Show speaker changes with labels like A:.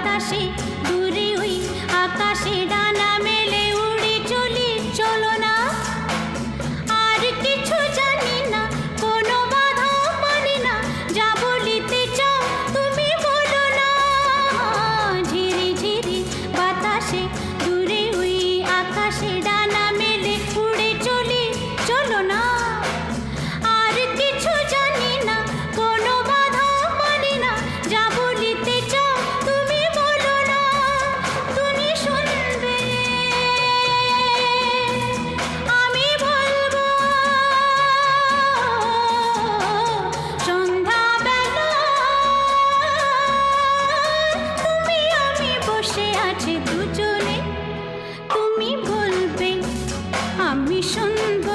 A: বাতাসে বসে আছে দুজনে। তুমি বলবে আমি শুনব।